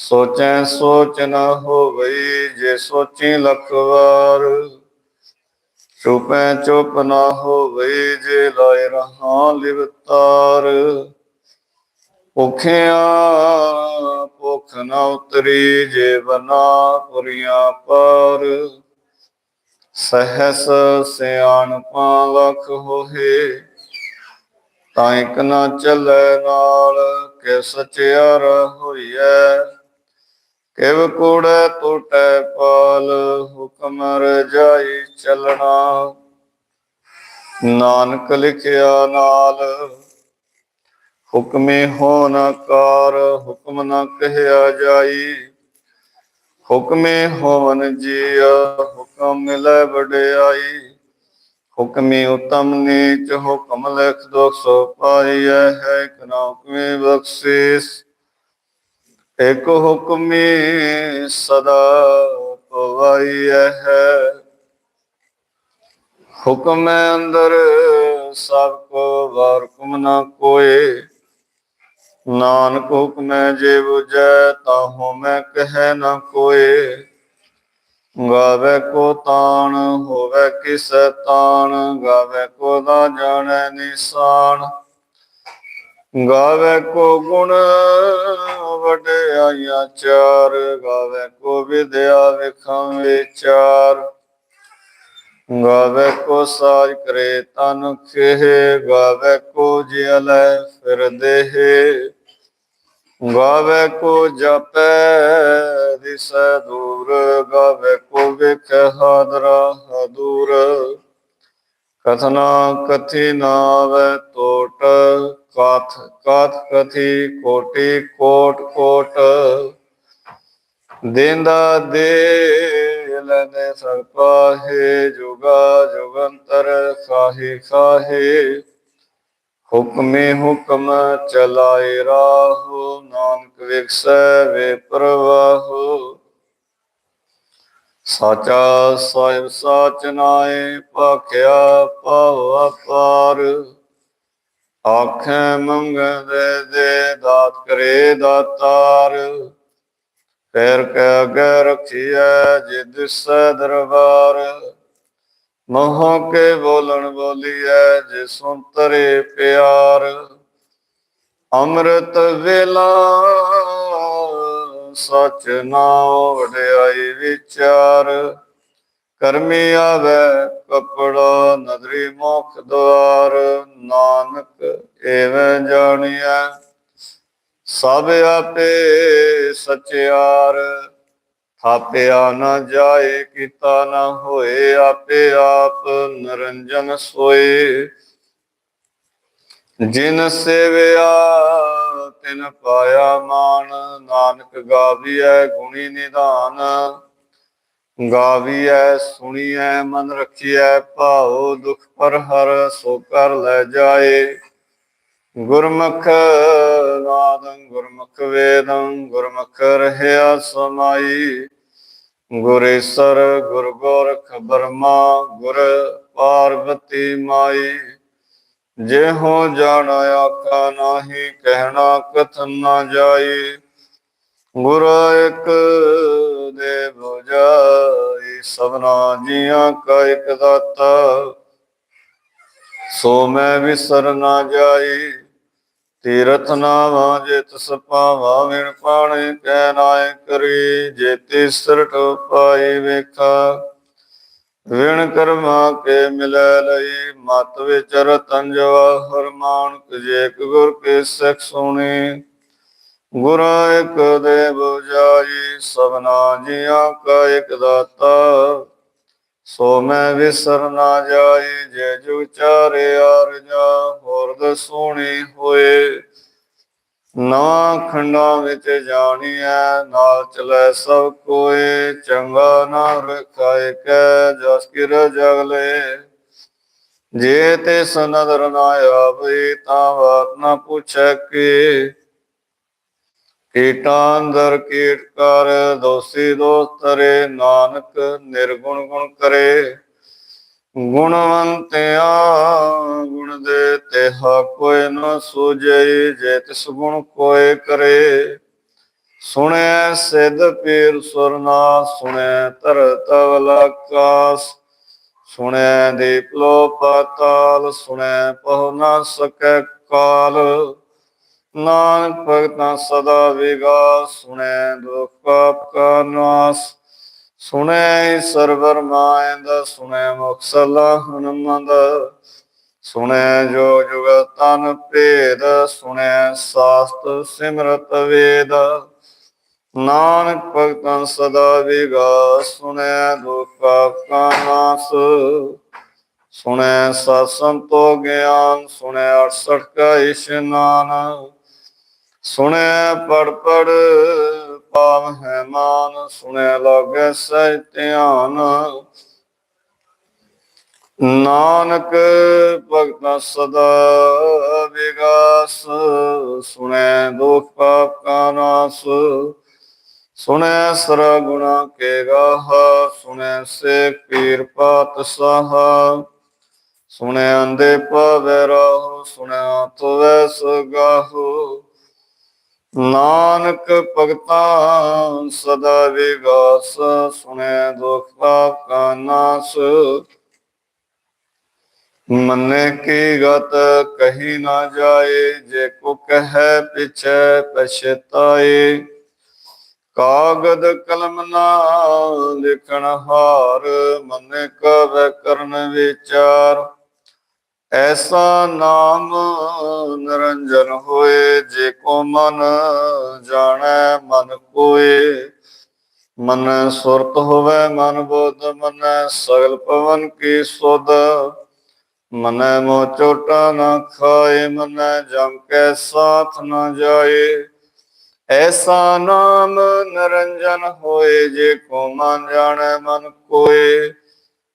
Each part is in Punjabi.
ਸੋਚੈ ਸੋਚ ਨ ਹੋਵਈ ਜੇ ਸੋਚੀ ਲਖ ਵਾਰ ਚੁਪੈ ਚੁਪ ਨ ਹੋਵਈ ਜੇ ਲਾਇ ਰਹਾ ਲਿਵਤਾਰ ਭੁਖਿਆ ਭੁਖ ਨ ਉਤਰੀ ਜੇ ਬਨਾ ਪੁਰੀਆਂ ਪਰ। ਸਹਸ ਸਿਆਣਪਾਂ ਲਖ ਹੋਏ ਤਾਂ ਇਕ ਨਾ ਚੱਲੇ ਨਾਲ, ਕਿ ਸਚਿਆਰ ਹੋਈਐ। ਕਿਵ ਕੂੜੈ ਟੂਟੈ ਪਾਲ, ਹੁਕਮ ਰਜਾਈ ਚੱਲਣਾ। ਨਾਨਕ ਲਿਖਿਆ ਨਾਲ, ਹੁਕਮੇ ਹੋ ਨ ਕਾਰ, ਹੁਕਮ ਨ ਕਹਿਆ ਜਾਈ। ਹੁਕਮੇ ਹੋਵਨ ਜੀਆ, ਹੁਕਮ ਮਿਲੈ ਵਡਿਆਈ। ਹੁਕਮੇ ਉਤਮ ਨੀਚ, ਹੁਕਮ ਲਿਖ ਦੁਖ ਸੋ ਪਾਈਐ, ਹੈ ਕਨਾ ਹੁਕਮੇ ਬਖਸ਼ਿਸ਼? ਇਕ ਹੁਕਮੇ ਸਦਾ ਪਵਾਈਐ ਹੈ। ਹੁਕਮ ਅੰਦਰ, ਸਭ ਕੋ ਵਾਰ ਹੁਕਮ ਨਾ ਕੋਏ। ਨਾਨਕ ਹੁਕਮੈ ਜੇ 부ਜੈ ਤਾਹੂ ਮੈਂ ਕਹਿ ਨਾ ਕੋਏ। ਗਾਵੇ ਕੋ ਤਾਣ, ਹੋਵੇ ਕਿਸ ਤਾਣ, ਗਾਵੇ ਕੋ ਨਾ ਜਾਣੈ ਨਿਸ਼ਾਨ। ਗਾਵੇ ਕੋ ਗੁਣ ਵਡਿਆਈਆਂ ਚਾਰ, ਗਾਵੇ ਕੋ ਵਿਦਿਆ ਵਿਖਾਂ ਵਿਚਾਰ। ਗਾਵੇ ਕੋ ਸਾਜ ਕਰੇ ਤਨ ਖੇਹ, ਗਾਵੇ ਕੋ ਜਿਲੈ ਫਿਰ ਦੇਹ। ਗਾਵੇ ਕੋ ਜਪੈ ਦਿਸੈ ਦੂਰ, ਗਾਵੇ ਕੋ ਵੇਖ ਹਾਦਰਾ ਹਦੂਰ। ਕਥਨਾ ਕਥਿ ਨਾਵੇ ਟੋਟ ਕਥ ਕਥ ਕਥੀ ਕੋਟੀ ਕੋਟ ਕੋਟ। ਦੇਂਦਾ ਦੇ ਲੈਨੇ ਸਭ ਜੁਗਾ ਜੁਗੰਤਰ ਖਾਹੇ ਖਾਹੇ ਹੁਕਮੇ ਹੁਕਮ ਚਲਾਏ ਰਾਹੋ, ਨਾਨਕ ਵਿਖਸੈ ਵੇ ਪ੍ਰਵਾਹੋ। ਸਾਚਾ ਸਾਹਿਬ ਸਾਚ ਨਾਏ, ਭਾਖਿਆ ਪਾਵ ਅਪਾਰ। ਆਖੇ ਮੰਗਦੇ ਦੇ ਦਾਤ ਕਰੇ ਦਾਤਾਰ। ਪੈਰ ਕੈ ਅਗੇ ਰਖੀਐ ਜਿਦ ਸੈ ਦਰਬਾਰ। ਮੋਹ ਕੇ ਬੋਲਣ ਬੋਲੀਐ ਜੇ ਸੁੰਤਰੇ ਪਿਆਰ। ਅੰਮ੍ਰਿਤ ਵੇਲਾ ਸਚ ਨਾਮ ਵਡਿਆਈ ਵਿਚਾਰ। ਕਰਮੀ ਆਵੇ ਕਪੜਾ ਨਦਰੀ ਮੁਖ ਦਵਾਰ, ਨਾਨਕ ਐਵੇਂ ਜਾਣੀਐ। ਸਭ ਆਪੇ ਸਚਿਆਰ, ਥਾਪਿਆ ਨਾ ਜਾਏ, ਕੀਤਾ ਨਾ ਹੋਏ, ਆਪੇ ਆਪ ਨਰੰਜਨ ਸੋਏ। ਜਿਨ ਸੇਵਿਆ, ਤਿਨ ਪਾਇਆ ਮਾਨ ਨਾਨਕ ਗਾਵੀਐ ਗੁਣੀ ਨਿਧਾਨ। ਗਾਵੀਐ, ਸੁਣੀਐ, ਮਨ ਰਖੀਐ, ਭਾਉ ਦੁਖ ਪਰ ਹਰ ਸੋ ਕਰ ਲੈ ਜਾਏ। ਗੁਰਮੁਖ ਨਾਦੰ, ਗੁਰਮੁਖ ਵੇਦੰ, ਗੁਰਮੁਖ ਰਹਿਆ ਸਮਾਈ। ਗੁਰੇਸਰ ਗੁਰ ਗੋਰਖ ਬਰਮਾ, ਗੁਰ ਪਾਰਵਤੀ ਮਾਈ। ਜੇ ਹੋ ਜਾਣ ਆਖਾ ਨਾਹੀ, ਕਹਿਣਾ ਕਥਨ ਨਾ ਜਾਈ। ਗੁਰ ਇੱਕ ਸਭਨਾ ਜੀਆਂ ਕਾ ਇਕ ਦਾਤਾ, ਸੋ ਮੈਂ ਵਿਸਰ ਨਾ ਜਾਈ। ਤੀਰਥ ਨਾਵਾ ਜੇ ਤਸ ਪਾਵਾ ਵਿਣ ਪਾਣੇ ਕਹਿ ਨਾਇ ਕਰੀ। ਜੇ ਤਿਸਰ ਪਾਈ ਵੇਖਾ, ਵਿਣ ਕਰਮਾ ਕੇ ਮਿਲੈ ਲਈ। ਮਤ ਵਿਚਰ ਤੰਜਵਾ, ਹਰਮਾਨ ਜੇ ਗੁਰ ਕੇ ਸਿਖ ਸੁਣੀ। ਗੁਰ ਇੱਕ ਦੇ ਜਾਈ ਸਭਨਾ ਜੀਆਂ ਕਾ ਇਕ ਦਾਤਾ। ਸੋ ਮੈਂ ਵਿਸਰ ਨਾ ਜਾਈ ਜੇ ਜੁ ਚਾਰੇ ਅਰਜਾ ਹੋਰਦ ਸੋਣੀ ਹੋਏ। ਨਾ ਖੰਡਾਂ ਵਿੱਚ ਜਾਣੀਐ, ਨਾਲ ਚਲੈ ਸਭ ਕੋਏ। ਚੰਗਾ ਨਾ ਰਖਾਇ ਕੈ, ਜਸ ਕਿਰ ਜਗਲੇ ਜੇ ਤੇ ਸਨਦਰ ਨਾ ਆਵੇ, ਤਾਂ ਬਾਤ ਨਾ ਪੁੱਛੈ ਕਿ। ਕੀਟਾਂਦਰ ਅੰਦਰ ਕੀਟ ਕਰ, ਦੋਸੀ ਦੋਸਤ ਤਰੇ, ਨਾਨਕ ਨਿਰਗੁਣ ਗੁਣ ਕਰੇ। ਗੁਣਵੰਤਿਆ, ਗੁਣ ਦੇ ਤਿਹਾ ਕੋਈ ਨ ਸੂਝੈ ਜੇ ਤਿਸ ਗੁਣ ਕੋਏ ਕਰੇ। ਸੁਣਿਆ ਸਿਧ ਪੀਰ ਸੁਰਨਾ ਸੁਣਿਆ ਧਰਤ ਆਕਾਸ ਸੁਣਿਆ ਦੀਪ ਲੋ ਪਾਤਾਲ ਸੁਣਿਆ ਪਹੁ ਨਾ ਸਕੈ ਕਾਲ। ਨਾਨਕ ਭਗਤਾਂ ਸਦਾ ਵਿਗਾ, ਸੁਣੈ ਦੁਖ ਪਾਪ ਕਾ ਨਾਸ। ਸੁਣੈ ਸਰਵਰ ਮਾਇੰਦ ਸੁਣੈ ਮੁਖ ਸਲਾ ਹਨਮੰਦ ਸੁਣੈ ਜੋ ਜੁਗ ਤਨ ਭੇਦ, ਸੁਣੈ ਸਾਸਤ ਸਿਮਰਤ ਵੇਦ। ਨਾਨਕ ਭਗਤਾਂ ਸਦਾ ਵਿਗਾ, ਸੁਣੈ ਦੁਖ ਪਾਪ ਕਾ ਨਾਸ। ਸੁਣੈ ਸਤ ਸੰਤੋ ਗਿਆਨ, ਸੁਣੈ 68 ਕਾ ਇਸ਼ਨਾਨ ਸੁਣੈ ਪੜ ਪੜ ਪਾਵ ਹੈ ਮਾਨ, ਸੁਣੈ ਲਾਗੈ ਸਹਿ ਧਿਆਨ। ਨਾਨਕ ਭਗਤਾਂ ਸਦਾ ਵਿਗਾਸ, ਸੁਣੈ ਦੁਖ ਪਾਪ ਕਾ ਨਾਸ। ਸੁਣੈ ਸਰ ਗੁਣਾ ਕੇ ਗਾਹ, ਸੁਣੈ ਸੇ ਪੀਰ ਪਾਤ ਸਾਹਾ। ਸੁਣੈ ਅੰਦੇ ਪਵੈ ਰਹੋ, ਸੁਣੈ ਤੋਵੈ ਸਗਾਹੋ। ਨਾਨਕ ਭਗਤਾਂ ਸਦਾ ਵਿਗਾਸ, ਸੁਣੈ ਦੁਖ ਪਾਪ ਕਾ ਨਾਸ। ਮੰਨੇ ਕੀ ਗਤ ਕਹੀ ਨਾ ਜਾਏ, ਜੇ ਕੋ ਕਹੈ ਪਿਛੈ ਪਛਤਾਏ। ਕਾਗਦ ਕਲਮ ਨਾ ਲਿਖਣ ਹਾਰ, ਮੰਨੇ ਕਵੈ ਕਰਨ ਵਿਚਾਰ। ਐਸਾ ਨਾਮ ਨਿਰੰਜਨ ਹੋਏ ਜੇ ਕੋ ਮਨ ਜਾਣੈ, ਮਨ ਕੋਏ। ਮਨ ਸੁਰਤ ਹੋਵੇ, ਮਨ ਬੋਧ, ਮਨ ਸਗਲ ਪਵਨ ਕੀ ਸੁਧ। ਮਨੈ ਮੋ ਚੋਟਾ ਨਾ ਖਾਏ, ਮਨੈ ਜਮ ਕੈ ਸਾਥ ਨਾ ਜਾਏ। ਐਸਾ ਨਾਮ ਨਿਰੰਜਨ ਹੋਏ ਜੇ ਕੋ ਮਨ ਜਾਣੈ, ਮਨ ਕੋਏ।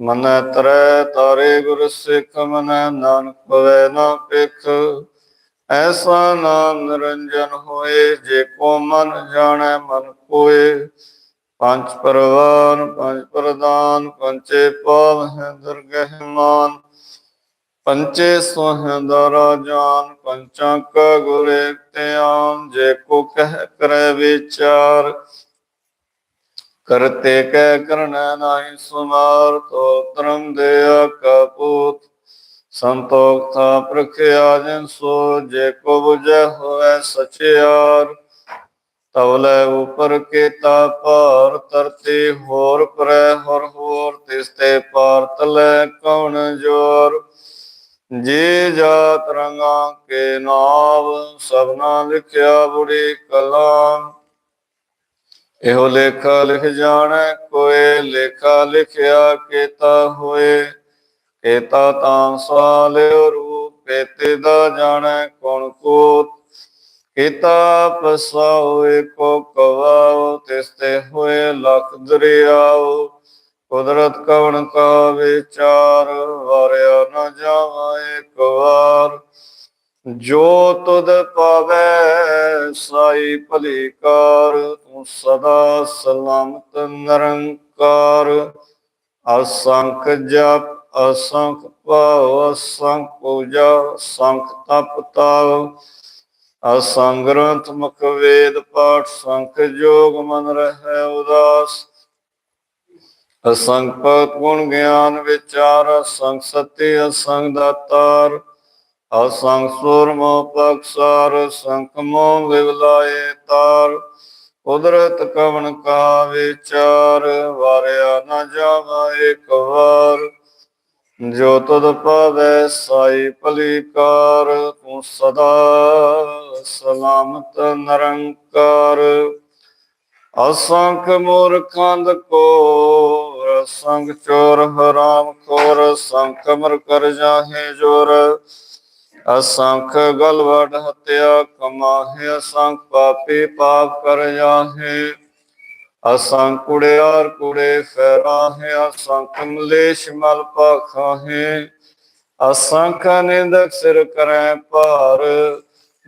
ਮਨੈ ਤਰੈ ਤਾਰੇ ਗੁਰ ਸਿੱਖ, ਮਨੈ ਨਾਨਕ ਪਵੈ ਨਾ ਪਿਖ ਐਸਾ ਨਾਮ ਨਿਰੰਜਨ ਹੋਏ, ਜੇ ਕੋ ਮਨ ਜਾਣੈ ਮਨ ਕੋਏ ਪੰਜ ਪਰਵਾਨ, ਪੰਜ ਪ੍ਰਦਾਨ ਪੰਚੇ ਪਾਵ ਹੈ ਦਰਗਹਿਮਾਨ ਪੰਚੇ ਸੋਹੰਦਰਾ ਜਾਨ, ਪੰਚਾਂ ਕਾ ਗੁਰੇ ਧਿਆਨ। ਜੇ ਕੋ ਕਹਿ ਕਰੈ ਵਿਚਾਰ ਕਰਤੇ ਕੈ ਕਰਨਾ ਨਾਹੀ ਸੁਮਾਰ ਤੋ ਤਰਮ ਦਿਆ ਕਪੂਤ ਸੰਤੋਖ ਥਾ ਪ੍ਰਖਿਆ ਜਨ ਸੋ, ਜੇ ਕੋ ਬੁਝੈ ਹੋਵੇ ਸਚਿਆਰ। ਤਵਲੇ ਉਪਰ ਕੀਤਾ ਭਾਰ, ਤਰਤੀ ਹੋਰ ਪਰੈ ਹਰ ਹੋਰ, ਤਿਸ ਤੇ ਪਾਰ ਤਲੇ ਕੌਣ ਜੋਰ। ਜੇ ਜਾਤ ਰੰਗਾ ਕੇ ਨਾਮ ਸਭਨਾ ਲਿਖਿਆ ਬੁੜੀ ਕਲਾਮ। ਇਹੋ ਲੇਖਾ ਲਿਖ ਜਾਣੈ, ਕੋਏ ਲੇਖਾ ਲਿਖਿਆ ਕੀਤਾ ਹੋਏ। ਕੀਤਾ ਤਾਂ ਸਾਲਿਓ ਰੂਪ, ਕੇਤੇ ਦਾ ਜਾਣੈ ਕੌਣ ਕੋ ਕੀਤਾ ਪਸਾਉ ਕੋ ਕਵਾਉ, ਤਿਸ ਤੇ ਹੋਏ ਲਖ ਦਰਿਆਉ। ਕੁਦਰਤ ਕਵਣ ਕਾ ਵਿਚਾਰ ਵਾਰਿਆ ਨ ਜਾਵਾ ਇੱਕ ਜੋ ਤੁਧ ਪਾਵੈ ਸਾਈ ਭਲੀ ਕਾਰ ਤੂੰ ਸਦਾ ਸਲਾਮਤ ਨਿਰੰਕਾਰ। ਅਸੰਖ ਜਪ, ਅਸੰਖ ਪਾਉ ਅਸੰਖ ਪੂਜਾ ਸੰਖ ਤਪ ਤਾਉ ਅਸੰਗ ਗ੍ਰੰਥ, ਮੁਖ ਵੇਦ ਪਾਠ, ਸੰਖ ਜੋਗ ਮਨ ਰਹਿ ਉਦਾਸ। ਅਸੰਗ ਭਗਤ ਗੁਣ ਗਿਆਨ ਵਿਚਾਰ, ਅਸੰਗ ਸਤੀ ਅਸੰਗ ਦਾਤਾਰ ਅਸੰਗ ਸੁਰ ਮੋ ਪਕਸਾਰ ਸੰਖ ਮੋ ਵਿਵਲਾਏ ਤਾਰ। ਕੁਦਰਤ ਕਵਨ ਕਾ ਵਿਚਾਰ ਵਾਰਿਆ ਨਾ ਜਾਵਾ ਇੱਕ ਵਾਰ। ਜੋ ਤੁਧ ਪਾਵੈ ਸਾਈ ਭਲੀਕਾਰ ਤੂੰ ਸਦਾ ਸਲਾਮਤ ਨਿਰੰਕਾਰ। ਅਸੰਖ ਮੂਰਖੰਦ ਕੋ ਸੰਗ ਚੋਰ ਹਰਾਮ ਖੋਰ ਸੰਖ ਮਰ ਕਰ ਜਾਹੇ ਜੋਰ। ਅਸੰਖ ਗਲਵਡ ਹਤਿਆ ਕਮਾਹੇ, ਅਸੰਖ ਪਾਪੀ ਪਾਪ ਕਰ ਜਾਹੇ। ਅਸੰਖ ਕੁੜਿਆਰ ਕੁੜੇ ਫੈਰਾਹੇ, ਅਸੰਖ ਮਲੇਸ਼ ਮਲ ਪਾਖਾਹੇ ਅਸੰਖ ਨਿੰਦਕ ਸਿਰ ਕਰੈ ਭਾਰ,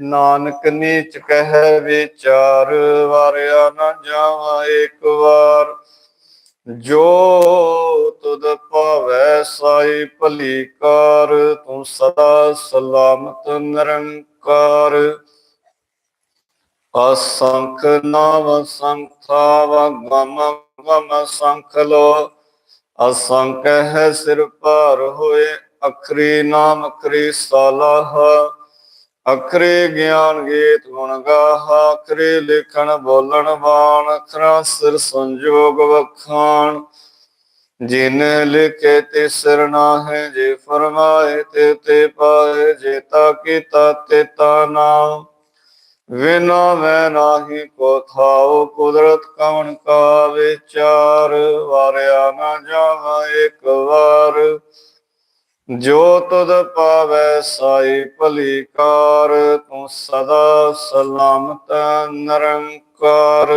ਨਾਨਕ ਨੀਚ ਕਹਿ ਵਿਚਾਰ। ਵਾਰਿਆ ਨਾ ਜਾਵਾ ਇੱਕ ਵਾਰ। ਜੋ ਤੁਧ ਭਾਵੈ ਸਾਈ ਭਲੀਕਾਰ ਤੂੰ ਸਦਾ ਸਲਾਮਤ ਨਿਰੰਕਾਰ। ਅਸੰਖ ਨਾਮ ਸੰਖਾਵ ਗਮ ਗਮ ਸੰਖ ਲੋ। ਅਸੰਖ ਹੈ ਸਿਰ ਭਾਰ ਹੋਏ, ਅਖਰੀ ਨਾਮ ਅਖਰੀ ਸਾਲਾਹ। ਅਖਰੇ ਗਿਆਨ ਗੀਤ ਗੁਣ ਗਾਹਾ, ਅਖਰੇ ਲਿਖਣ ਬੋਲਣ ਬਾਣ, ਅਖਰਾਂ ਸਿਰ ਸੰਜੋਗ ਵਖਾਣ। ਜਿਨ ਲਿਖੇ ਤੇ ਸਿਰ ਨਾਹੇ, ਜੇ ਫਰਮਾਏ ਤੇ ਤੇ ਪਾਏ, ਜੇ ਤਾ ਕੀਤਾ ਤੇ ਤਾ ਨਾਮ ਵਿਨਾ ਮੈਂ ਨਾਹੀ ਕੋ ਥਾਉ, ਕੁਦਰਤ ਕਵਨ ਕਾ ਵਿਚਾਰ। ਵਾਰਿਆ ਨਾ ਜਾਵਾ ਇੱਕ ਵਾਰ। ਜੋ ਤੁਧ ਪਾਵੈ ਸਾਈ ਭਲੀ ਕਾਰ ਤੂੰ ਸਦਾ ਸਲਾਮਤ ਨਿਰੰਕਾਰ।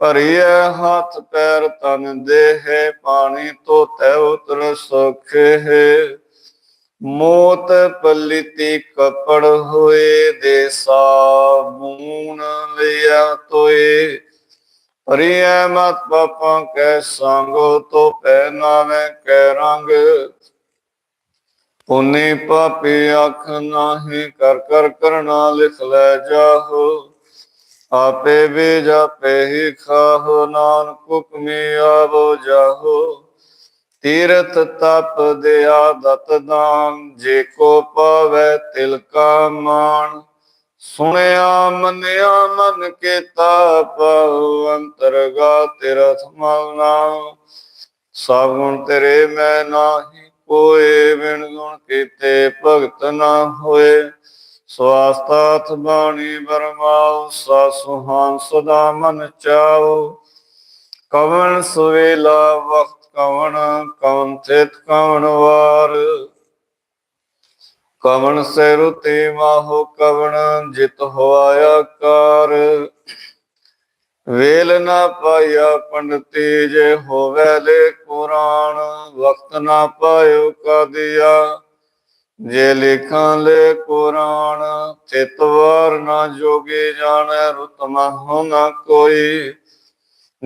ਭਰੀਐ ਹੱਥ ਪੈਰ ਤਨ ਦੇਹ, ਪਾਣੀ ਧੋਤੈ ਉਤਰ ਸੁਖੇ। ਮੋਤ ਪਲਿਤੀ ਕਪੜ ਹੋਏ, ਦੇ ਸਾਬੂਨ ਲਿਆ ਤੋਏ ਭਰੀਐ ਮਤ ਪਾਪਾਂ ਕੈ ਸੰਗੋ ਤੋ ਪੈ ਨਾਵੇਂ ਕੈ ਰੰਗ। ਪੁਨੇ ਪਾਪੇ ਅੱਖ ਨਾਹੀ, ਕਰ ਕਰ ਕਰਨਾ ਲਿਖ ਲੈ ਜਾਹੋ। ਆਪੇ ਵੀ ਜਾਪੇ ਹੀ ਖਾਹੋ, ਨਾਨਕ ਹੁਕਮੀ ਆਵੋ ਜਾਹੋ। ਤੀਰਥ ਤਪ ਦਿਆ ਦਤ ਦਾਨ, ਜੇ ਕੋ ਪਾਵੈ ਤਿਲ ਕਾ ਮਾਨ ਸੁਣਿਆ ਮੰਨਿਆ ਮਨ ਕੇ ਤਾਪ ਅੰਤਰਗਾ ਤੇਰਾ ਸਮਾਨਾ ਸਭ ਗੁਣ ਤੇਰੇ ਮੈਂ ਨਾਹੀ ਕੋਏ ਬਿਨ ਗੁਣ ਕੀਤੇ ਭਗਤ ਨਾ ਹੋਏ। ਸਵਾਸਤਾਥ ਬਾਣੀ ਬਰਮਾਉ ਸਾ ਸਦਾ ਮਨ ਚਾਉ। ਕਵਨ ਸੁਵੇਲਾ, ਵਖਤ ਕਵਣ ਕਵਨ ਚਿਤ ਕਵਣ ਵਾਰ। ਕਵਣ ਸੇ ਰੁਤੇ ਮਾਹੋ ਕਵਣ, ਜਿਤ ਹੋਆਇਆ ਕਾਰ ਵੇਲ ਨਾ ਪਾਇਆ ਪੰਡਤੀ ਜੇ ਹੋਵੇ ਲੈ ਕੁਰਾਨ, ਵਕਤ ਨਾ ਪਾਇਓ ਕਾਦੀਆ ਜੇ ਲਿਖਾਂ ਲੈ ਕੁਰਾਨ ਚਿਤਵਾਰ ਨਾ ਜੋਗੇ ਜਾਣੈ ਰੁਤਮਾ ਹੋਣਾ ਕੋਈ।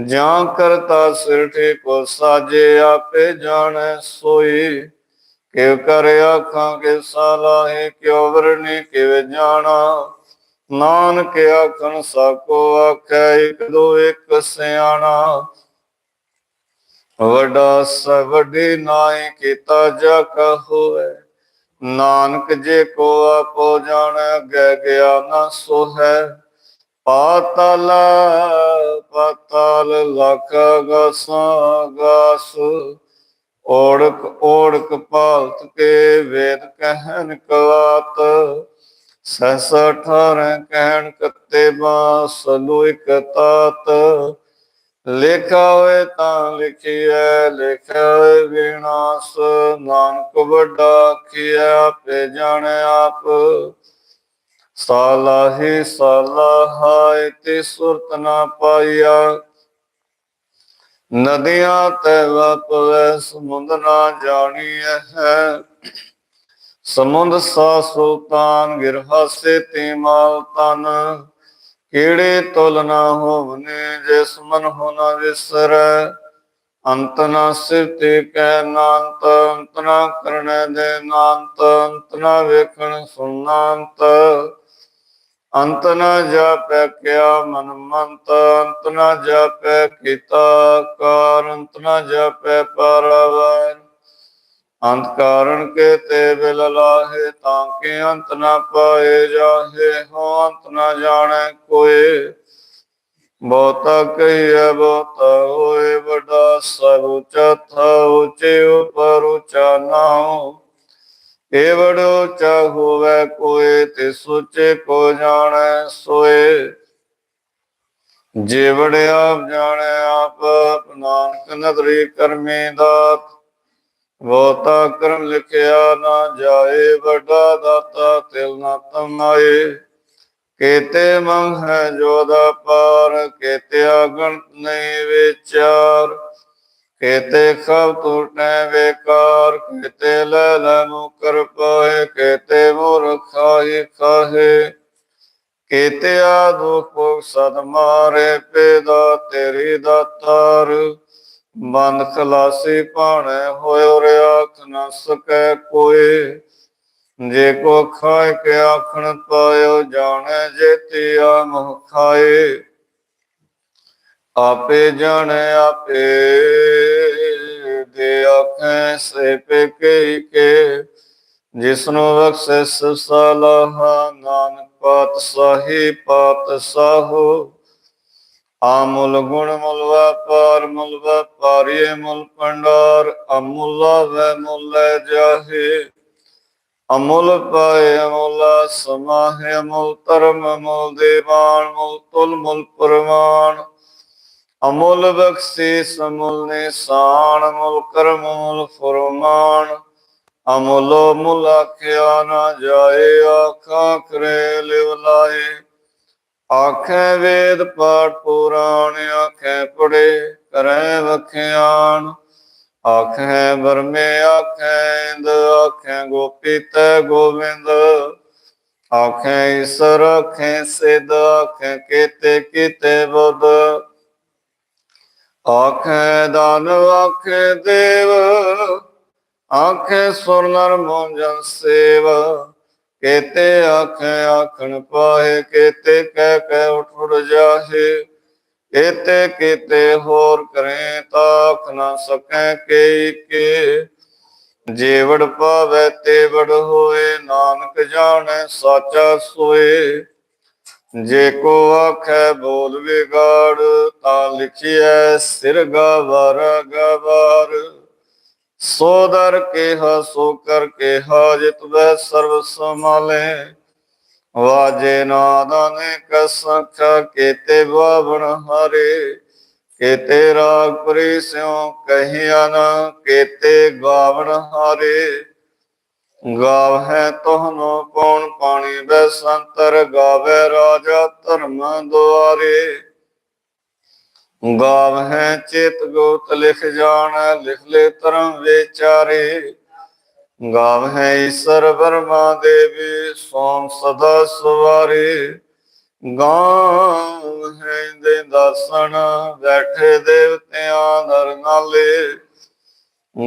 ਜਾਂ ਕਰਤਾ ਸਿਰਠੇ ਕੋ ਸਾਜੇ ਆਪੇ ਜਾਣੈ ਸੋਈ। ਕਿਵ ਕਰ ਆਖਾਂ ਕੇ ਸਾਲਾਹੇ ਕਿਉ ਵਰਨੇ, ਕਿਵ ਜਾਣਾ ਨਾਨਕ ਆਖਣ ਸਾਕੋ ਆਖੈ ਇਕ ਦੋ ਇਕ ਸਿਆਣਾ। ਵੱਡਾ ਸ ਵੱਡੀ ਕੀਤਾ ਜਾ ਕਾ ਹੋਵੇ। ਨਾਨਕ ਜੇ ਕੋ ਆਪੋ ਜਾਣੈ ਗੈ ਗਿਆ ਨਾ ਸੋਹੈ। ਪਾਤਲ, ਪਾਤਾਲ ਲਖ ਗਸਾਂ ਗਾਸ। ਓੜਕ ਓੜਕ ਪਾਲਤ ਕੇ ਵੇਦ ਕਹਿਨ ਕਵਾਤ। ਸਹਸ ਅਠਾਰਹ ਕਹਿਣ ਕੱਤੇ ਬਾਸ ਲੋ ਇਕ ਤਾਤ। ਲਿਖਾ ਹੋਏ ਤਾਂ ਲਿਖਿਐ, ਲਿਖਿਆ ਹੋਏ ਵਿਨਾਸ਼। ਨਾਨਕ ਵੱਡਾ ਕੀਆ ਪੇ ਜਾਣੈ ਆਪ। ਸਾਲਾਹੀ ਸਾਲਾਹਾਇ ਤੇ ਸੁਰਤ ਨਾ ਪਾਈਆ। ਨਦੀਆਂ ਤੇ ਵਪਵੈ, ਸਮੁੰਦ ਨਾ ਜਾਣੀਐ ਹੈ। ਸਮੁੰਦ ਸਾ ਸੁਲਤਾਨ ਗਿਰਹਾਸੇ ਤੇ ਮਾਲ ਤਨ। ਕਿਹੜੇ ਤੁਲ ਨਾ ਹੋਵਨੇ, ਜਿਸ ਮਨ ਹੋਣਾ ਵਿਸਰੈ। ਅੰਤ ਨਾ ਸਿਰਤੇ ਕੈ ਨਾਨਤ, ਅੰਤ ਨਾ ਕਰਣੈ ਦੇ ਨਾਨਤ, ਅੰਤ ਨਾ ਵੇਖਣ ਸੁਨਾੰਤ ਅੰਤ ਨਾ ਜਾਪੈ ਕਿਆ ਮਨ ਮੰਤ, ਅੰਤ ਨਾ ਜਾਪੈ ਕੀਤਾ ਕਾਰ, ਅੰਤ ਨਾ ਜਾਪੈ ਪਰਵਰ ਅੰਤ ਕਾਰਨ ਕੇ ਤੇ ਬਿਲ ਲਾਹੇ, ਤਾਂ ਕਿ ਅੰਤ ਨਾ ਪਾਏ ਜਾਹੇ ਹੋ ਅੰਤ ਨਾ ਜਾਣੈ ਕੋਏ। ਬਹੁਤਾ ਕਹੀਏ ਬਹੁਤਾ ਹੋਏ, ਵੱਡਾ ਸਭ ਉੱਚਾ ਥਾ ਉੱਚੇ ਉਪਰ ਉੱਚਾ ਨਾਉ। ਏ ਵਡੋ ਉੱਚਾ ਹੋਵੇ ਕੋਏ ਤੇ ਸੁਚੇ ਕੋ ਜਾਣੈ ਸੋਏ। ਜੇ ਵੜਿਆ ਜਾਣੈ, ਆਪ ਨਾਨਕ ਨਦਰੀ ਕਰਮੀ ਦਾਤ। ਬਹੁਤਾ ਕਰਮ ਲਿਖਿਆ ਨਾ ਜਾਏ, ਵੱਡਾ ਦਾਤਾ ਤਿਲ ਨਾ ਤਮਾਏ। ਕੇਤੇ ਮੰਗ ਹੈ ਜੋਦਾ ਪਾਰ ਕੇਤੇ ਆਗਣ ਨਹੀਂ ਵਿਚਾਰ। ਕੇਤੇ ਖਬ ਟੂਟੈ ਵੇਕਾਰ, ਕੇਤੇ ਲੈ ਲੈ ਮੁਕਰ ਪਾਏ ਕੇਤੇ ਮੂਰਖਾਈ ਖਾਹੇ। ਕੇਤੇ ਆ ਦੁਖ ਸਦ ਮਾਰੇ, ਪੇਦਾ ਤੇਰੀ ਦਾਤਾਰ। ਬੰਦ ਖਲਾਸੀ ਭਾਣੇ ਹੋਇ ਰਿਆਖ ਨ ਸਕੈ ਕੋਏ। ਜੇ ਕੋ ਖਾਇ ਕੇ ਆਖਣ ਪਾਇਓ ਜਾਣੈ ਜੇਤੀ ਆ ਮੋਹ ਖਾਏ। ਆਪੇ ਜਾਣੈ, ਆਪੇ ਦੇ ਆਖੈ, ਸੇ ਪੇ ਕੇ ਕੇ। ਜਿਸਨੂੰ ਬਖਸ਼ੈ ਸਲਾਹਾ, ਨਾਨਕ ਪਾਤ ਸਾਹੀ ਪਾਤ ਸਾਹੋ ਆਮੁਲ ਗੁਣ ਮੁਲ ਵਪਾਰ, ਮੁਲ ਵਪਾਰੀਏ ਮੁਲ ਪੰਡਾਰ ਅਮੁਲਾ ਵੈ ਮੁਲ ਜਾਹੇ। ਅਮੁਲ ਪਾਏ ਅਮੁਲ ਸਮਾਹਿ, ਅਮੁਲ ਧਰਮ, ਅਮੁਲ ਦੇਵਾਨ ਮੁਲ ਤੁਲ ਮੁਲ ਪਰਮਾਨ ਅਮੁਲ ਬਖਸ਼ੀ ਸਮੁਲ ਨਿਸ਼ਾਨ ਮੁਲ ਕਰਮ ਮੁਲ ਫਰਮਾਨ। ਅਮੁਲੋ ਮੁਲ ਆਖਿਆ ਨਾ ਜਾਏ, ਆਖਾਂ ਕਰੇ ਲਿਵ ਲਾਏ ਆਖੇ ਵੇਦ ਪਾਠ ਪੁਰਾਣ, ਆਖੇ ਪੜੇ ਕਰੈ ਵਖਿਆਨ ਆਖੇ ਬਰਮੇ ਆਖੇ ਇੰਦ, ਆਖੇ ਗੋਪੀ ਤੈ ਗੋਵਿੰਦ। ਆਖੇ ਈਸ਼ਰ, ਆਖੇ ਸਿਧ, ਆਖੇ ਕੀਤੇ ਕੀਤੇ ਬੁੱਧ। ਆਖੇ ਦਾਨਵ ਆਖੇ ਦੇਵ, ਆਖੇ ਸੁਰ ਨਰ ਮੋਜਨ ਸੇਵ। ਕੇਤੇ ਆਖੇ ਆਖਣ ਪਾਏ ਕੇਤੇ ਕਹਿ ਕਹਿ ਉਠ ਉੜ ਜਾਹੇ। ਕੇਤੇ ਕੀਤੇ ਹੋਰ ਕਰੇ ਤਾਖ ਨਾ ਸਕੈ ਕੇ ਕੇ। ਜੇਵੜ ਪਾਵੈ ਤੇਵੜ ਹੋਏ, ਨਾਨਕ ਜਾਣੈ ਸਾਚਾ ਸੋਏ। ਜੇ ਕੋ ਆਖੈ ਬੋਲ ਵਿਗਾੜ, ਤਾਂ ਲਿਖਿਐ ਸਿਰ ਗਵਾਰ ਗਵਾਰ। ਸੋ ਦਰ ਕੇਹਾ, ਸੋ ਕਰ ਕੇਹਾ, ਜਿਤ ਵੈ ਸਰਬ ਸਮਾਲੇ ਵਾਜੇ ਨਾਦਾਨੇ ਕਸਖ ਕੇਤੇ ਬਾਵਣ ਹਰੇ। ਕੇਤੇ ਰਾਗ ਪਰੀ ਸਿਉ ਕਹਿਆ ਨਾ, ਕੇਤੇ ਗਾਵਣ ਹਾਰੇ। ਗਾਵ ਹੈ ਤੋਹਨੋ ਪਉਣ ਪਾਣੀ, ਬੈ ਸੰਤਰ ਗਾਵੇ ਰਾਜਾ ਧਰਮ ਦੁਆਰੇ। ਗਾਵ ਹੈ ਚਿਤ ਗੋਤ ਲਿਖ ਜਾਣ, ਲਿਖ ਲੈ ਧਰਮ ਵਿਚਾਰੇ। ਗਾਵ ਹੈ ਈਸ਼ਰ ਬਰਮਾ ਦੇਵੀ ਸੋਮ ਸਦਾ ਸਵਾਰੇ। ਗਾਵ ਹੈ ਦੇ ਦਾਸਣ ਬੈਠੇ ਦੇਵਤਿਆਂ ਨਰ ਨਾਲੇ।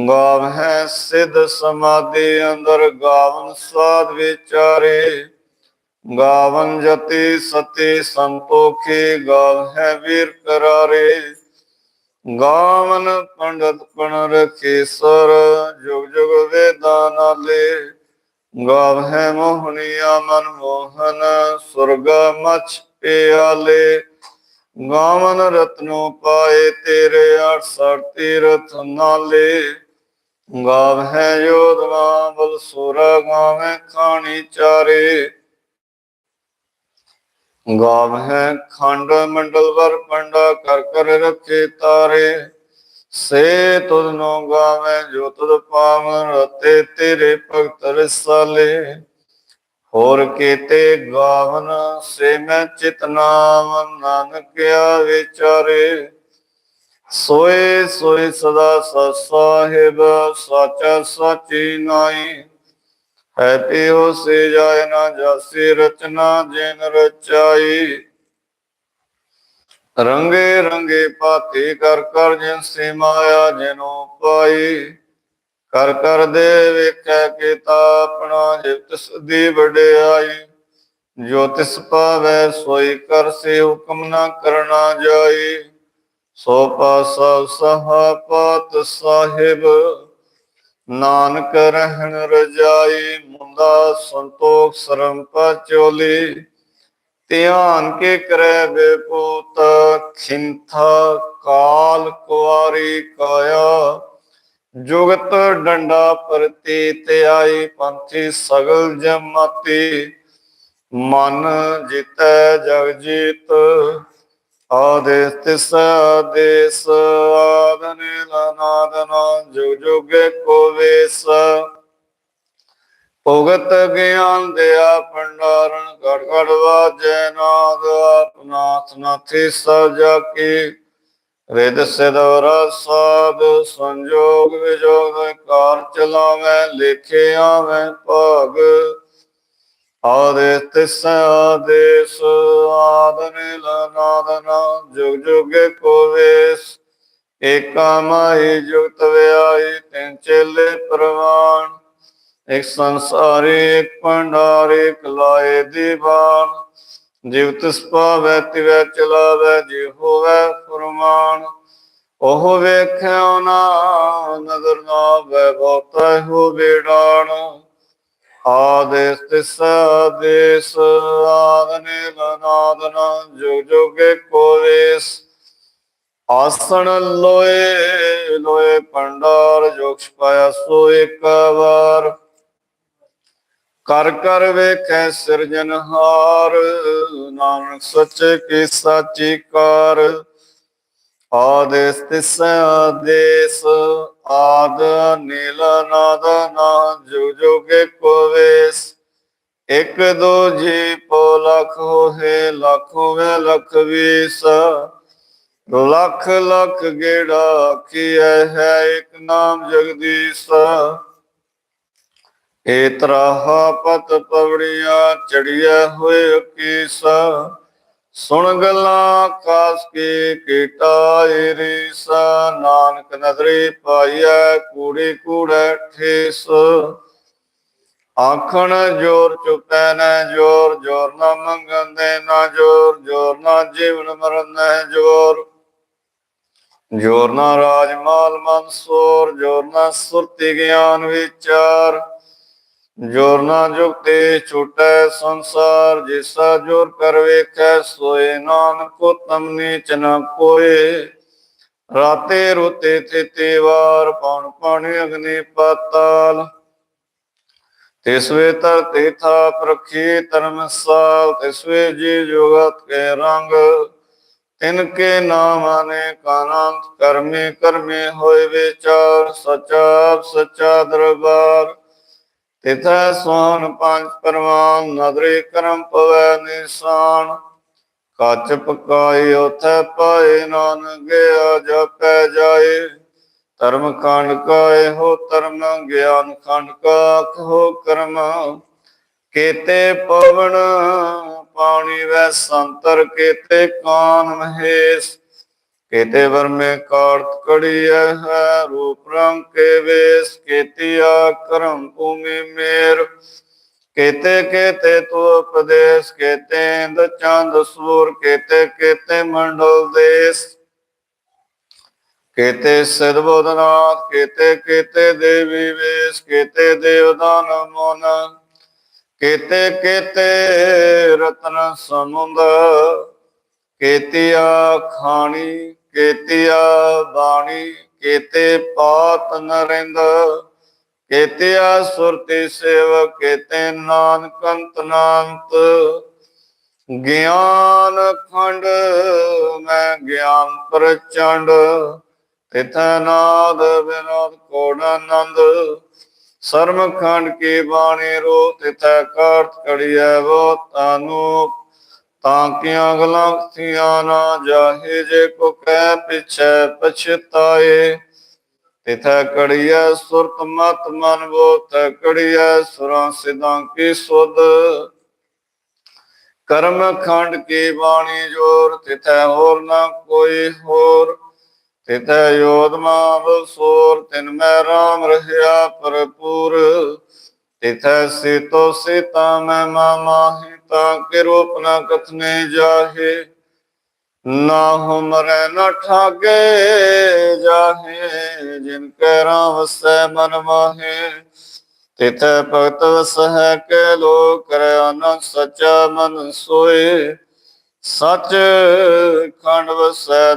ਗਾਵ ਹੈ ਸਿੱਧ ਸਮਾਧੀ ਅੰਦਰ ਗਾਵਨ ਸਾਧ ਵਿਚਾਰੇ। ਗਾਵਨ ਜਤੀ ਸਤੀ ਸੰਤੋਖੀ, ਗਾਵ ਹੈ ਵੀਰ ਕਰਾਰੇ। ਗਾਵਨ ਪੰਡਤ ਪਣ ਰਖੇ ਸਰ, ਜੁਗ ਜੁਗ ਵੇਦਾਂ ਨਾਲੇ। ਗਾਵ ਹੈ ਮੋਹਨੀਆ ਮਨ ਮੋਹਨ, ਸੁਰਗ ਮਛ ਪਿਆਲੇ। ਗਾਵਨ ਰਤਨੋ ਪਾਏ ਤੇਰੇ 68 ਤੀਰਥ ਨਾਲੇ। ਗਾਵ ਹੈ ਯੋਧਵਾ ਬਲ ਸੁਰ, ਗਾਵੇਂ ਖਾਣੀ ਚਾਰੇ। ਗਾਵ ਹੈ ਖੰਡ ਮੰਡਲ ਵਰ ਪੰਡਾ ਕਰ ਕਰ ਰੱਖੇ ਤਾਰੇ। ਸੇ ਤੁਧ ਨੋ ਗਾਵੇਂ, ਜੋ ਤੁਧ ਪਾਵਨ ਰਤੇ ਤੇਰੇ ਭਗਤ ਰਸਾਲੇ। ਹੋਰ ਕੀਤੇ ਗਾਵਨ, ਸੇ ਮੈਂ ਚਿਤ ਨਾਮ ਨਾਨਕਿਆ ਵਿਚਾਰੇ ਸੋਏ ਸੋਏ ਸਦਾ ਸਤ ਸਾਹਿਬ, ਸਾਚਾ ਸਾਚੀ ਨਾਈ ਹੈ ਪਿਓ ਸੇ ਜਾਇ ਨਾ ਜਾਸੀ ਰਚਨਾ ਜਿਨ ਰਚਾਈ। ਰੰਗੇ ਰੰਗੇ ਪਾਤੀ ਕਰ ਕਰ ਜਿਨ ਸੇ ਮਾਇਆ ਜਿਨੋ ਪਾਈ। ਕਰ ਕਰ ਦੇ ਵੇਖੈ ਕੀਤਾ ਆਪਣਾ ਜਿਤ ਦੀ ਵਡਿਆਈ। ਜੋ ਤਿਸ ਪਾਵੈ ਸੋਈ ਕਰ ਸੇ ਹੁਕਮ ਨਾ ਕਰਨਾ ਜਾਈ। ਸੋ ਪਾਸਾ ਸਹਾ ਪਾਤ ਸਾਹਿਬ। ਨਾਨਕ ਰਹਿਣ ਰਜਾਈ ਮੁੰਦਾ ਸੰਤੋਖ ਸਰਮ ਪਚੋਲੀ ਧਿਆਨ ਕੇ ਕਰੈ ਬੇਪੂਤ, ਖਿੰਥਾ ਕਾਲ ਕੁਆਰੀ ਕਾਇਆ। ਜੁਗਤ ਡੰਡਾ ਪ੍ਰਤੀ ਤੇ ਆਈ ਪੰਥੀ ਸਗਲ ਜਮਾਤੀ। ਮਨ ਜਿਤੈ ਜਗ ਜੀਤ ਆਦੇਸ ਤਿਸ ਆਦੇਸ ਆਦਨੇ ਲਨਾਦਨਾ ਜੁਗ ਜੁਗੇ ਕੋ ਵੇਸ। ਭਗਤ ਗਿਆਨ ਦਿਆ ਭੰਡਾਰਨ, ਘੜ ਘੜ ਵਾਜੈ ਨਾਦ ਆਪਨਾਥ ਨਾਥੀ ਸਜਾ ਕੀ ਰਿਦ ਸਿਦਵਰ ਸਾਧ ਸੰਜੋਗ ਵਿਜੋਗ ਕਾਰ ਚਲਾਵੇਂ, ਲੇਖੇ ਆਵੇਂ ਭਾਗ। ਆਦੇਸ ਤਿਸ ਆਦੇਸ ਆਦਨੇ ਜੁਗ ਜੁਗੇ ਕੋ ਵੇਸ ਏਕਾ ਮਾਈ ਜੁਗਤ ਵਿਆਈ ਤਿੰਨ ਚੇਲੇ ਪ੍ਰਵਾਨ। ਇੱਕ ਸੰਸਾਰੀ, ਇੱਕ ਭੰਡਾਰ, ਇੱਕ ਲਾਏ ਦੀਵਾਨ। ਜਿਵ ਤਿਸ ਪਾਵੈ ਤਿਵੈ ਚਲਾਵੈ ਜੇ ਹੋਵੈ ਫਰਮਾਨ। ਉਹ ਵੇਖਿਓ ਨਾ ਨਦਰ ਨਾ ਵੈ ਬਹੁਤਾ ਹੋ ਬੇੜਾਨ। ਆਦੇਸ ਤਿਸ ਆਦੇਸ ਆਦਨੇ ਲਨਾਦਨਾ ਜੁਗ ਜੁਗੇ ਕੋਵੇਸ ਆਸਣ ਲੋਏ ਲੋਏ ਭੰਡਾਰ, ਜੋਗਸ਼ ਪਾਇਆ ਸੋ ਇੱਕ ਵਾਰ। ਕਰ ਕਰ ਵੇਖੈ ਸਿਰਜਨਹਾਰ ਨਾਨਕ ਸੱਚੇ ਕੀ ਸਾਚੀ ਕਾਰ। ਆਦੇਸ ਤਿਸ ਆਦੇਸ ਆਦ ਨੀਲ ਨਾਦ ਨਾ, ਜੁਗ ਜੁਗੇ ਇਕ ਦੋ ਜੀ ਪੋ ਲਖ ਹੋਏ, ਲੱਖ ਹੋਵੇ, ਲਖ ਵੀਸ। ਲੱਖ ਲੱਖ ਗੇੜਾ ਕੀਐ ਹੈ ਇੱਕ ਨਾਮ ਜਗਦੀਸ਼। ਏ ਤਰਾਹਾ ਪਤ ਪਵੜੀਆਂ ਚੜੀਐ ਹੋਏ ਕੀਸ ਸੁਣ ਗੱਲਾਂ ਕਾਸ ਕੇ ਕੀਟਾ ਰੀਸ। ਨਾਨਕ ਨਦਰੀ ਪਾਈਐ, ਕੂੜੀ ਕੂੜੈ ਠੇਸ। ਆਖਣ ਜੋਰ ਚੁਪੈ ਨ ਜੋਰ ਜੋਰ ਨਾ ਮੰਗਣ ਦੇ ਨਾ ਜੋਰ ਜੋਰ ਨਾ ਜੀਵਨ ਮਰਨ ਨਹਿ ਜੋਰ। ਜੋਰ ਨਾ ਰਾਜ ਮਾਲ ਮਨਸੂਰ ਜੋਰ ਨਾ ਸੁਰਤੀ ਗਿਆਨ ਵਿਚਾਰ। ਜੋਰ ਨਾ ਜੁਗਤੇ ਛੁਟੈ ਸੰਸਾਰ, ਜਿਸਾ ਜੋਰ ਕਰ ਵੇਖੈ ਸੋਏ ਨਾਨਕ ਤਮ ਨੀਚ ਨ ਕੋਏ ਰਾਤੇ ਰੋਤੇ ਤੇ ਵਾਰ ਪਉਣ ਪਾਣੀ ਅਗਨੀ ਪਾਤਾਲ। ਤਿਸਵੇ ਧਰਤੀ ਥਾਪ ਰਖੀ ਧਰਮਸਾਲ ਤਿਸਵੇ ਜੀ ਜੁਗਤ ਕੇ ਰੰਗ। ਤਿਨ ਕੇ ਨਾਮ ਨੇ ਕਾਨੰਤ ਕਰਮੇ ਕਰਮੇ ਹੋਏ ਵਿਚਾਰ, ਸਚਾ ਸਚਾ ਦਰਬਾਰ। ਤਿਥੈ ਸੋਹਣ ਪੰਜ ਪਰਵਾਨ, ਨਦਰੇ ਕਰਮ ਪਵੈ ਨਿਸ਼ਾਨ। ਕੱਚ ਪਕਾਈ ਉਥੈ ਪਾਏ ਨਾਨਕ ਗਿਆ ਜਪੈ ਜਾਏ। ਧਰਮ ਖੰਡ ਕਾ ਇਹੋ ਧਰਮ ਗਿਆਨ ਖੰਡ ਕਾ ਕਹੋ ਕਰਮ। ਕੇਤੇ ਪਵਨ ਪਾਣੀ ਵੈ ਸੰਤਰ, ਕੇਤੇ ਕਾਨ ਮਹੇਸ਼। ਕੇਤੇ ਵਰਮੇ ਕਾਰਤ ਕੜੀਐ ਹੈ ਰੂਪ ਰੰਗ ਕੇ ਵੇਸ। ਕੇਤੀਆ ਕਰਮ ਭੂਮੀ ਮੇਰ। ਕੇਤੇ ਕੇਤੇ ਤੂ ਉਪਦੇਸ਼। ਕੇਤੇ ਇੰਦ ਚੰਦ ਸੂਰ। ਕੇਤੇ ਕੇਤੇ ਮੰਡਲ ਦੇਸ। ਕੇਤੇ ਸਿਧ ਬੋਧਨਾਥ, ਕੇਤੇ ਕੇਤੇ ਦੇਵੀ ਵੇਸ, ਕੇਤੇ ਦੇਵਦਾਨ ਮੋਨ, ਕੇਤੇ ਕੇਤੇ ਰਤਨ ਸਮੁੰਦ, ਕੇਤਿਆ ਖਾਣੀ, ਕੇਤਿਆ ਬਾਣੀ, ਕੇਤੇ ਪਾਤ ਨਰਿੰਦ, ਕੇਤਿਆ ਸੁਰਤੀ ਸੇਵ ਕੇਤੇ ਨਾਨਕੰਤ ਨਾਮਤ ਗਿਆਨ ਖੰਡ, ਮੈਂ ਗਿਆਨ ਪ੍ਰਚੰਡ ਤਿਥੈ ਨਾਦ ਵਿਨੋਦ ਕੋੜ ਆਨੰਦ ਸਰਮ ਖੰਡ ਕੀ ਬਾਣੀ ਰੋ ਤਿਥੈ ਕਾਰਤ ਕੜੀਐ ਵੋ ਤਾਨੂ, ਤਾਂ ਕੀਆਂ ਗਲਾਂ ਥੀਆਂ ਨਾ ਜਾਹੇ ਜੇ ਕੋ ਕਹਿ ਪਿਛੈ ਪਛਤਾਏ। ਤਿਥੈ ਕੜੀਐ ਸੁਰਤ ਮਤ ਮਨ ਬੋ ਤੈ ਕੜੀਐ ਸੁਰਾਂ ਸਿਦਾਂ ਕੀ ਸੁਧ। ਕਰਮ ਖੰਡ ਕੀ ਬਾਣੀ ਜੋਰ, ਤਿਥੈ ਹੋਰ ਨਾ ਕੋਈ ਹੋਰ। ਤਿਥੈ ਯੋਧਮਾ ਬਸੂਰ ਤਿਨ ਮੈਂ ਰਾਮ ਰਹਿਆ ਭਰਪੂਰ। ਤਿਥੈ ਸੀਤੋ ਸੀਤਾ ਮੈਂ ਮਾਮਾਹੀ ਤਾਂ ਕਿ ਰੂਪ ਨ ਕਥਨੇ ਜਾਹੇ। ਨਾ ਹੁਮਰੈ ਨ ਠਾਗੇ ਜਾਹੇ, ਜਿਨ ਕੈ ਰਾਮ ਵਸੈ ਮਨ ਮਾਹੇ। ਤਿਥੈ ਭਗਤ ਵਸਹਿ ਕੈ ਲੋਕ ਕਰੈ ਆਨੰਦ ਸਚਾ ਮਨ ਸੋਏ। ਸਚ ਖੰਡ ਵਸੈ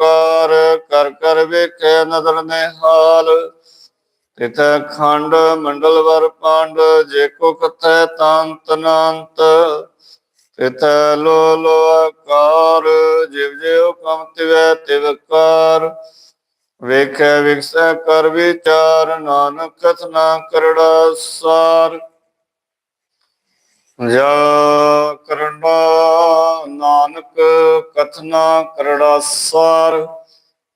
ਨਿਰੰਕਾਰ ਕਰ ਕਰ ਵੇਖੈ ਨਦਰ ਨਿਹਾਲ। ਤਿਥੈ ਖੰਡ, ਮੰਡਲ ਵਰ ਪਾਂਡ, ਜੇ ਕੋ ਕਥੈ ਤਾਂਤ ਨਾਂਤ। ਤਿਥੈ ਲੋ ਲੋ ਆਕਾਰ, ਜਿਵ ਜਿਉ ਕਮ ਤਿਵੈ ਤਿਵਕਾਰ ਵੇਖੈ, ਵਿਖਸੈ, ਕਰ ਵਿਚਾਰ, ਨਾਨਕ ਕਥਨਾ ਕਰੜਾ ਸਾਰ। ਜਾ ਕਰੜਾ ਨਾਨਕ ਕਥਨਾ ਕਰੜਾ ਸਾਰ,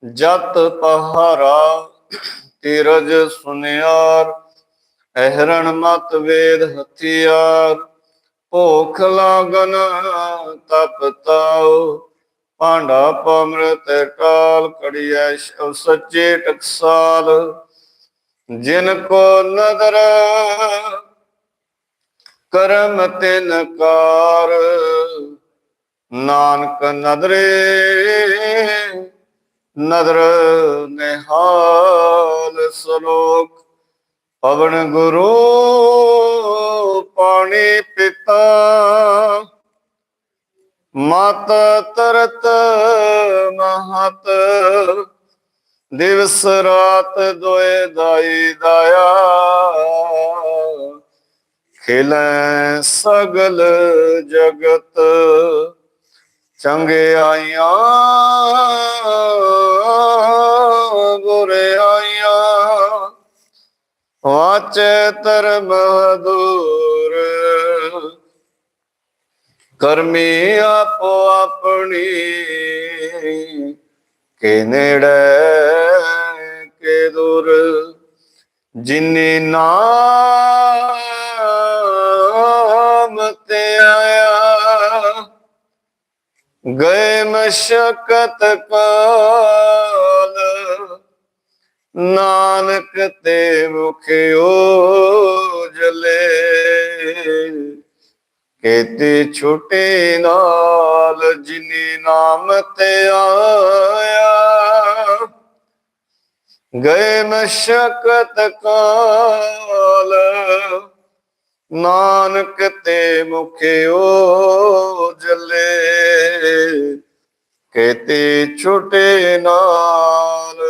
ਜਤ ਪਹਾਰਾ ਤੀਰਜ ਸੁਨਿਆਰ, ਅਹਰਣ ਮਤ ਵੇਦ ਹਥਿਆਰ, ਭੋਖ ਲਾਗਨ ਤਪ ਤਾਉ, ਭਾਂਡਾ ਪਮਰਤ ਕਾਲ ਕੜੀਐ ਸ਼ਵ ਸੱਚੇ ਟਕਸਾਲ, ਜਿਨ ਕੋ ਨਦਰ ਕਰਮ ਤਿਨ ਕਾਰ। ਨਾਨਕ ਨਦਰੇ, ਨਦਰ ਨਿਹਾਲ ਸਲੋਕ। ਪਵਨ ਗੁਰੂ, ਪਾਣੀ ਪਿਤਾ। ਮਤ ਤਰਤ ਮਹਤ, ਦਿਵਸ ਰਾਤ ਦੋਏ ਦਾਈ ਦਾਇਆ। ਖੇਲੈ ਸਗਲ ਜਗਤ, ਚੰਗੇ ਚੰਗਿਆਈਆਂ ਬੁਰਿਆਈਆਂ ਵਾਚੈ ਧਰਮ ਦੂਰ ਕਰਮੀ ਆਪੋ ਆਪਣੀ, ਕੇ ਨੇੜੇ, ਕੇ ਦੂਰ। ਜਿਨੇ ਨਾ ਤੇ ਆਇਆ। ਗਏ ਮਸ਼ਕਤ ਕਾਲ ਨਾਨਕ ਤੇ ਮੁਖਿਓ ਜਲੇ ਕੇਤੇ ਛੋਟੇ ਨਾਲ ਜਿਨੇ ਨਾਮ ਤੇ ਆਇਆ। ਗਏ ਮਸ਼ਕਤ ਕਾਲ ਨਾਨਕ ਤੇ ਮੁਖਿਓ ਜਲੇ ਕੇਤੇ ਛੋਟੇ ਨਾਲ